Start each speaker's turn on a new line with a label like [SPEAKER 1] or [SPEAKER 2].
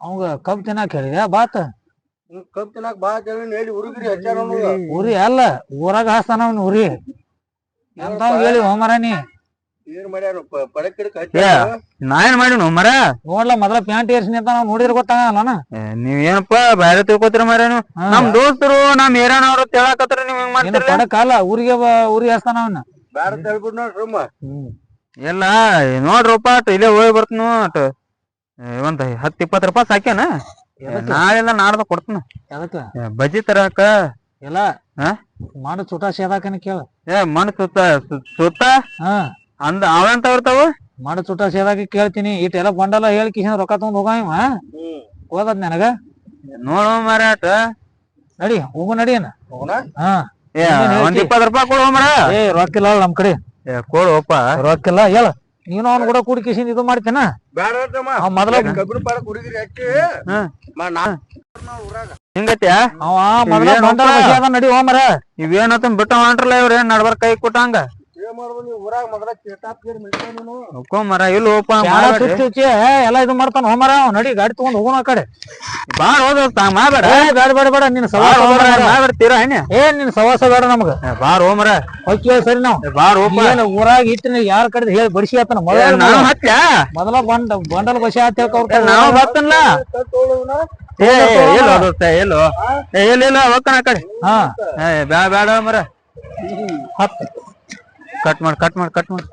[SPEAKER 1] ಅವಂಗ ಕಬ್ ತಿನ್ನಾಕ ಹೇಳಿದ ಬಾತ್?
[SPEAKER 2] ಕಬ್ ತಿನ್ನಾಕ ಬಾ ಹೇಳಿ ಹುಡುಗರಿ ಹಚ್ಚಾರ.
[SPEAKER 1] ಉರಿ ಅಲ್ಲ ಊರಾಗ ಹಾಸ್ತಾನ ಅವ್ನ ಉರಿ ಅಂತ ಹೇಳಿ ಹೋಮರ ನೀ?
[SPEAKER 2] ಮಾಡಿನ ಮಾಡ್ಯಾರ? ಪ- ಪಡಕ್ ಗಿಡಕ್
[SPEAKER 3] ಏ,
[SPEAKER 2] ಹಚ್ಚಾರ
[SPEAKER 3] ನಾ ಏನ್ ಮಾಡಿನು ಮರ
[SPEAKER 1] ನೋಡ್ಲ ಮೊದಲ ಪ್ಯಾಂಟ್ ಏರ್ಸಿ ಅಂತ ನಾವ್ ನೋಡಿದ್ರ ಗೊತ್ತಾಗಲ್ಲ
[SPEAKER 3] ನೀವ್ ಏನಪ್ಪ ಬೇರೆ ತಿಳ್ಕೊತೀರ ಮರ ನೀವು? ನಮ್ ದೋಸ್ತರು ನಮ್ ಏರಿಯಾನವ್ರು ಹೇಳಕತ್ರ ನೀವ್ ಹಿಂಗ್
[SPEAKER 1] ಪಡಕ್ ಊರಿಗೆ ಉರಿ ಹಾಸ್ತಾನ ಅವ್ನ.
[SPEAKER 2] ಬೇರೆ ತಿಳ್ಬಿಡ್ ನೋಡ್ರಮ್ಮ ನೋಡ್
[SPEAKER 3] ಎಲ್ಲ ನೋಡ್ರಪ್ಪ ಇಲ್ಲೇ ಹೋಗಿ ಬರ್ತನು ಅಟ್. ಒಂದ್ ಹತ್ತ್ ಇಪ್ಪತ್ ರೂಪಾಯಿ ಸಾಕ್ಯಾನ? ನಾಳೆಲ್ಲ ನಾಡ್ದ ಕೊಡ್ತನ. ಬಜ್ಜಿ ತರಾಕ?
[SPEAKER 1] ಎಲ್ಲ
[SPEAKER 3] ಹಾ?
[SPEAKER 1] ಮಾಡ ಚುಟ ಸೇದಾಕನ ಕೇಳ.
[SPEAKER 3] ಏ ಮಣ್ಣು ಸುತ್ತ ಸುತ್ತ?
[SPEAKER 1] ಹಾ.
[SPEAKER 3] ಅಂದ ಅವಂತ ಇರ್ತಾವ?
[SPEAKER 1] ಮಾಡು ಚುಟ ಸೇದಾಕ ಕೇಳ್ತೀನಿ. ಇಟ್ಟೆಲ್ಲ ಬಂಡಲ ಹೇಳಿ ಕಿಶನ್ ರೊಕ್ಕ ತಗೊಂಡ್ ಹೋಗ ಇವ ಹೋದದ್ ನನಗ?
[SPEAKER 3] ನೋಡು ಮಾರಾಟ
[SPEAKER 1] ನಡಿ ಹೋಗು ನಡಿ ಅಣ್ಣ.
[SPEAKER 2] ಹೋಗೋಣ?
[SPEAKER 1] ಹಾ.
[SPEAKER 3] ಏ? ಒಂದ್ ಇಪ್ಪತ್ ರೂಪಾಯಿ ಕೊಡು ಮರ
[SPEAKER 1] ಏ ರೊಕ್ಕಿಲ್ಲ ನಮ್ ಕಡೆ.
[SPEAKER 3] ಏ ಕೊಡುವಪ್ಪ
[SPEAKER 1] ರೊಕ್ಕಿಲ್ಲ ಹೇಳ. ನೀನು ಅವ್ನ ಕೂಡ ಕೂಡಿ ಕಿಶನ್ ಇದು ಮಾಡ್ತೇನ
[SPEAKER 2] ಬ್ಯಾಡ ಅಂತಮ್ಮ
[SPEAKER 1] ಅವ್ ಮೊದಲ
[SPEAKER 2] ಕಬ್ಬಿನ ಪಾಡಕ್ ಹುಡುಗರಿ ಹಚ್ಚಿ
[SPEAKER 3] ಹ್ಮ್.
[SPEAKER 2] ಮಾ ನಾ ನಾವ್ ಊರಾಗ
[SPEAKER 3] ಹಿಂಗತ್ಯಾ
[SPEAKER 1] ಅವ ಮೊದಲ
[SPEAKER 3] ಇವೇನಪ್ಪ?
[SPEAKER 1] ಬಂಡಲ ಬಸಿ ಅದ ನಡಿ ಹೋಮರ
[SPEAKER 3] ಇವೇನತ್ತ ಬಿಟ್ಟ ಹೊಂಟ್ರಲ್ಲ ಇವ್ರ ಏನ್ ನಡ್ಬರ್ ಕೈ ಕೊಟ್ಟಂಗ
[SPEAKER 2] ನೀವು ಊರಾಗ ಮೊದಲ ನೀನು.
[SPEAKER 3] ಮರ ಇಲ್ಲ
[SPEAKER 1] ಎಲ್ಲ ಇದು ಮಾಡ್ತಾನ. ಹೋಮರ ಅವ್ ನಡಿ ಗಾಡಿ ತಗೊಂಡ್ ಹೋಗೋಣ ಆ ಕಡೆ.
[SPEAKER 3] ಬಾಳ ಹೋದ ಮಾಡಬೇಡ.
[SPEAKER 1] ಏ ಬೇಡ ಬೇಡ ಬೇಡ ನಿನ್ ಸವಾಸ
[SPEAKER 3] ಮಾಡ್ಬೇಡ ತೀರಾ ಏನ
[SPEAKER 1] ಏ ನಿನ್ ಸವಾಸ ಬೇಡ ನಮ್ಗ.
[SPEAKER 3] ಬಾರ್ ಹೋಮರ
[SPEAKER 1] ಹೋಗಿ ಸರಿ ನಾವು. ಏನ್ ಊರಾಗ ಇಟ್ಟಿನ ಯಾರ ಕಡೆ ಹೇಳಿ ಬಡಿಸಿ ಆತನ
[SPEAKER 3] ಹತ್ಯಾ
[SPEAKER 1] ಮೊದಲ ಬಂಡ ಬಂಡಲ್ ಬಸಿ ಆತ
[SPEAKER 3] ಏ, ನಾವು ಏ ಎಲ್ಲೋ ದೋಸ್ತ ಎಲ್ಲೋ ಏ ಇಲ್ಲ ಇಲ್ಲ ಹೋಗ್ಕಣ ಆ ಕಡೆ.
[SPEAKER 1] ಹಾ.
[SPEAKER 3] ಏ ಬೇಡ ಬ್ಯಾಡ ಮರ.
[SPEAKER 1] ಹತ್
[SPEAKER 3] ಕಟ್ ಮಾಡ್ ಕಟ್ ಮಾಡ್ ಕಟ್ ಮಾಡ್